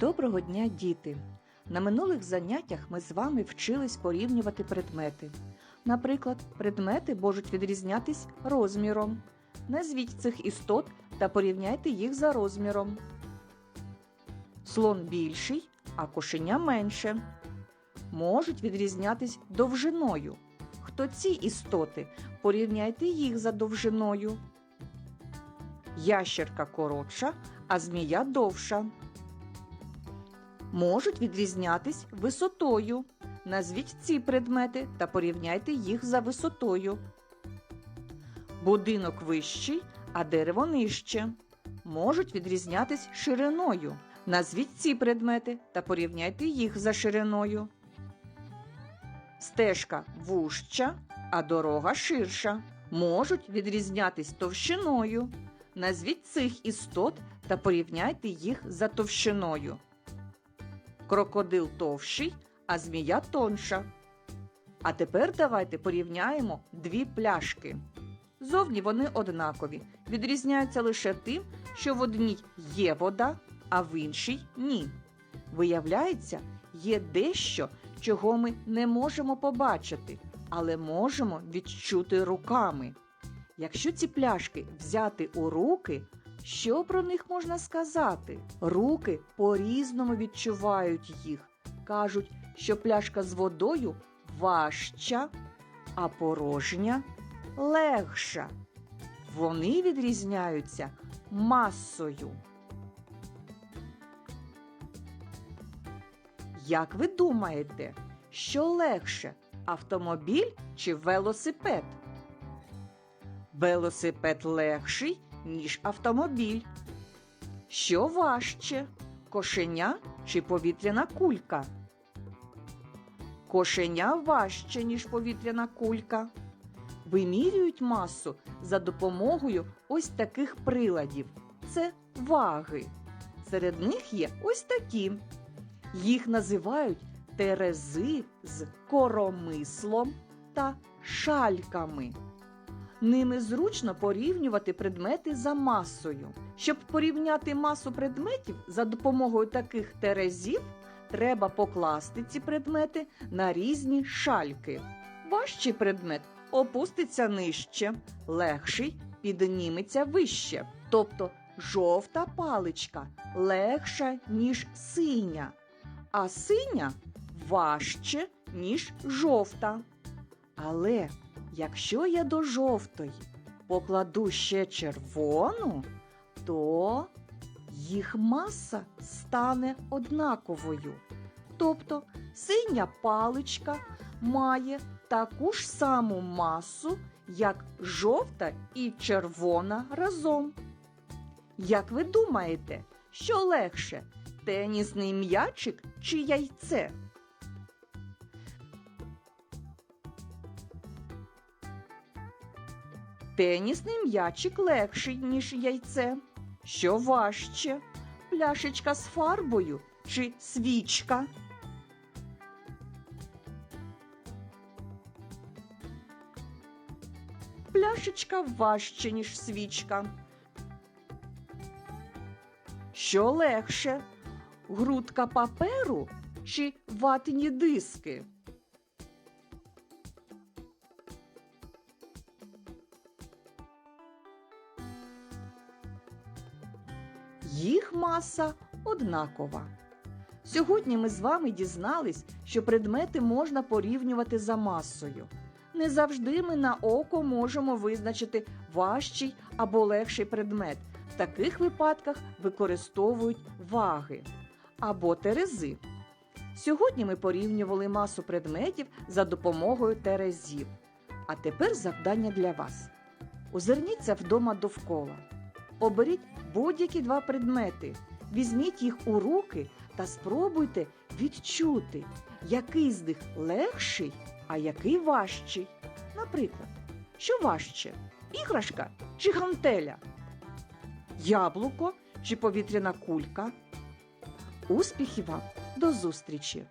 Доброго дня, діти! На минулих заняттях ми з вами вчились порівнювати предмети. Наприклад, предмети можуть відрізнятись розміром. Назвіть цих істот та порівняйте їх за розміром. Слон більший, а кошеня менше. Можуть відрізнятись довжиною. Хто ці істоти? Порівняйте їх за довжиною. Ящерка коротша, а змія довша можуть відрізнятись висотою. Назвіть ці предмети та порівняйте їх за висотою. Будинок вищий, а дерево нижче. Можуть відрізнятись шириною. Назвіть ці предмети та порівняйте їх за шириною. Стежка вужча, а дорога ширша. Можуть відрізнятись товщиною. Назвіть цих істот та порівняйте їх за товщиною. Крокодил товщий, а змія тонша. А тепер давайте порівняємо дві пляшки. Зовні вони однакові, відрізняються лише тим, що в одній є вода, а в іншій ні. Виявляється, є дещо, чого ми не можемо побачити, але можемо відчути руками. Якщо ці пляшки взяти у руки, що про них можна сказати? Руки по-різному відчувають їх. Кажуть, що пляшка з водою важча, а порожня легша. Вони відрізняються масою. Як ви думаєте, що легше автомобіль чи велосипед? Велосипед легший, ніж автомобіль. Що важче кошеня чи повітряна кулька? Кошеня важче, ніж повітряна кулька. Вимірюють масу за допомогою ось таких приладів. Це ваги. Серед них є ось такі. Їх називають терези з коромислом та шальками. Ними зручно порівнювати предмети за масою. Щоб порівняти масу предметів за допомогою таких терезів, треба покласти ці предмети на різні шальки. Важчий предмет опуститься нижче, легший підніметься вище. Тобто жовта паличка легша, ніж синя, а синя важче, ніж жовта. Але якщо я до жовтої покладу ще червону, то їх маса стане однаковою. Тобто синя паличка має таку ж саму масу, як жовта і червона разом. Як ви думаєте, що легше тенісний м'ячик чи яйце? Тенісний м'ячик легший, ніж яйце. Що важче? Пляшечка з фарбою чи свічка? Пляшечка важче, ніж свічка. Що легше? Грудка паперу чи ватні диски? Їх маса однакова. Сьогодні ми з вами дізнались, що предмети можна порівнювати за масою. Не завжди ми на око можемо визначити важчий або легший предмет. В таких випадках використовують ваги або терези. Сьогодні ми порівнювали масу предметів за допомогою терезів. А тепер завдання для вас. Озирніться вдома довкола. Оберіть будь-які два предмети, візьміть їх у руки та спробуйте відчути, який з них легший, а який важчий. Наприклад, що важче іграшка чи гантеля? Яблуко чи повітряна кулька? Успіхів вам! До зустрічі!